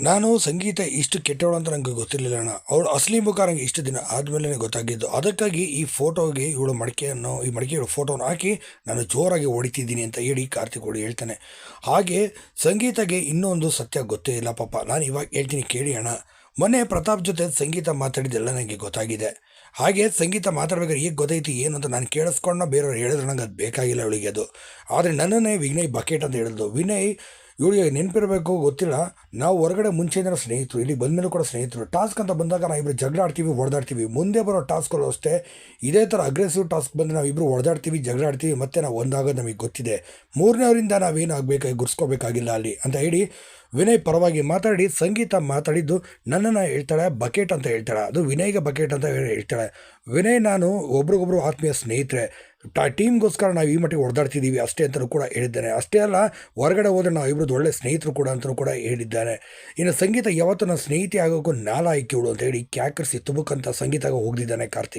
ನಾನು ಸಂಗೀತ ಇಷ್ಟು ಕೆಟ್ಟವಳು ಅಂತ ನನಗೆ ಗೊತ್ತಿರಲಿಲ್ಲ ಅಣ್ಣ. ಅವಳು ಅಸಲಿ ಮುಖ ನನಗೆ ಇಷ್ಟು ದಿನ ಆದಮೇಲೆ ಗೊತ್ತಾಗಿದ್ದು. ಅದಕ್ಕಾಗಿ ಈ ಫೋಟೋಗೆ ಇವಳು ಮಡಿಕೆಯನ್ನು, ಈ ಮಡಿಕೆ ಫೋಟೋನ ಹಾಕಿ ನಾನು ಜೋರಾಗಿ ಹೊಡಿತಿದ್ದೀನಿ ಅಂತ ಹೇಳಿ ಕಾರ್ತಿಕ್ ಹೊಡಿ ಹೇಳ್ತಾನೆ. ಹಾಗೆ ಸಂಗೀತಗೆ ಇನ್ನೊಂದು ಸತ್ಯ ಗೊತ್ತೇ ಇಲ್ಲ ಪಾಪ. ನಾನು ಇವಾಗ ಹೇಳ್ತೀನಿ ಕೇಳಿ ಅಣ್ಣ. ಮೊನ್ನೆ ಪ್ರತಾಪ್ ಜೊತೆ ಸಂಗೀತ ಮಾತಾಡಿದ್ದೆಲ್ಲ ನನಗೆ ಗೊತ್ತಾಗಿದೆ. ಹಾಗೆ ಸಂಗೀತ ಮಾತಾಡ್ಬೇಕಾದ್ರೆ ಈಗ ಗೊತ್ತೈತಿ ಏನು ಅಂತ ನಾನು ಕೇಳಿಸ್ಕೊಂಡು ಬೇರೆಯವ್ರು ಹೇಳಿದ್ರೆ ನಂಗೆ ಅದು ಬೇಕಾಗಿಲ್ಲ ಅವಳಿಗೆ ಅದು. ಆದರೆ ನನ್ನನ್ನೇ ವಿನಯ್ ಬಕೆಟ್ ಅಂತ ಹೇಳಿದ್ದು. ವಿನಯ್ ಇವಳಿಗೆ ನೆನಪಿರಬೇಕು ಗೊತ್ತಿಲ್ಲ. ನಾವು ಹೊರಗಡೆ ಮುಂಚೆಯಿಂದ ಸ್ನೇಹಿತರು ಇಲ್ಲಿ ಬಂದಮೇಲೆ ಕೂಡ ಸ್ನೇಹಿತರು, ಟಾಸ್ಕ್ ಅಂತ ಬಂದಾಗ ನಾವು ಇಬ್ಬರು ಜಗಳ ಆಡ್ತೀವಿ, ಹೊಡೆದಾಡ್ತೀವಿ. ಮುಂದೆ ಬರೋ ಟಾಸ್ಕ್ಗಳು ಅಷ್ಟೇ. ಇದೇ ಥರ ಅಗ್ರೆಸಿವ್ ಟಾಸ್ಕ್ ಬಂದರೆ ನಾವು ಇಬ್ಬರು ಹೊಡೆದಾಡ್ತೀವಿ, ಜಗಳ ಆಡ್ತೀವಿ, ಮತ್ತೆ ನಾವು ಒಂದಾಗೋದು ನಮಗೆ ಗೊತ್ತಿದೆ. ಮೂರನೇವರಿಂದ ನಾವೇನು ಆಗಬೇಕಾಗಿ, ಗುರ್ಸ್ಕೋಬೇಕಾಗಿಲ್ಲ ಅಲ್ಲಿ ಅಂತ ಹೇಳಿ ವಿನಯ್ ಪರವಾಗಿ ಮಾತಾಡಿ, ಸಂಗೀತ ಮಾತಾಡಿದ್ದು ನನ್ನನ್ನು ಹೇಳ್ತಾಳೆ, ಬಕೆಟ್ ಅಂತ ಹೇಳ್ತಾಳೆ. ಅದು ವಿನಯ್ಗೆ ಬಕೆಟ್ ಅಂತ ಹೇಳಿ ಹೇಳ್ತಾಳೆ. ವಿನಯ್, ನಾನು ಒಬ್ರಿಗೊಬ್ರು ಆತ್ಮೀಯ ಸ್ನೇಹಿತರೆ. ಟಾ, ಟೀಮ್ಗೋಸ್ಕರ ನಾವು ಈ ಮಟ್ಟಿಗೆ ಹೊಡೆದಾಡ್ತಿದ್ದೀವಿ ಅಷ್ಟೇ ಅಂತಲೂ ಕೂಡ ಹೇಳಿದ್ದಾನೆ. ಅಷ್ಟೇ ಅಲ್ಲ, ಹೊರಗಡೆ ಹೋದರೆ ನಾವು ಇಬ್ಬರದ್ದು ಒಳ್ಳೆ ಸ್ನೇಹಿತರು ಕೂಡ ಅಂತಲೂ ಕೂಡ ಹೇಳಿದ್ದಾನೆ. ಇನ್ನು ಸಂಗೀತ ಯಾವತ್ತೂ ನನ್ನ ಸ್ನೇಹಿತೆ ಆಗೋಕ್ಕೂ ನಾಲ ಆಯ್ಕೆವಳು ಅಂತ ಹೇಳಿ ಕ್ಯಾಕರಿಸಿ ತುಬುಕಂತ ಸಂಗೀತಗೆ ಹೋಗ್ದಿದ್ದಾನೆ ಕಾರ್ತಿಕ್.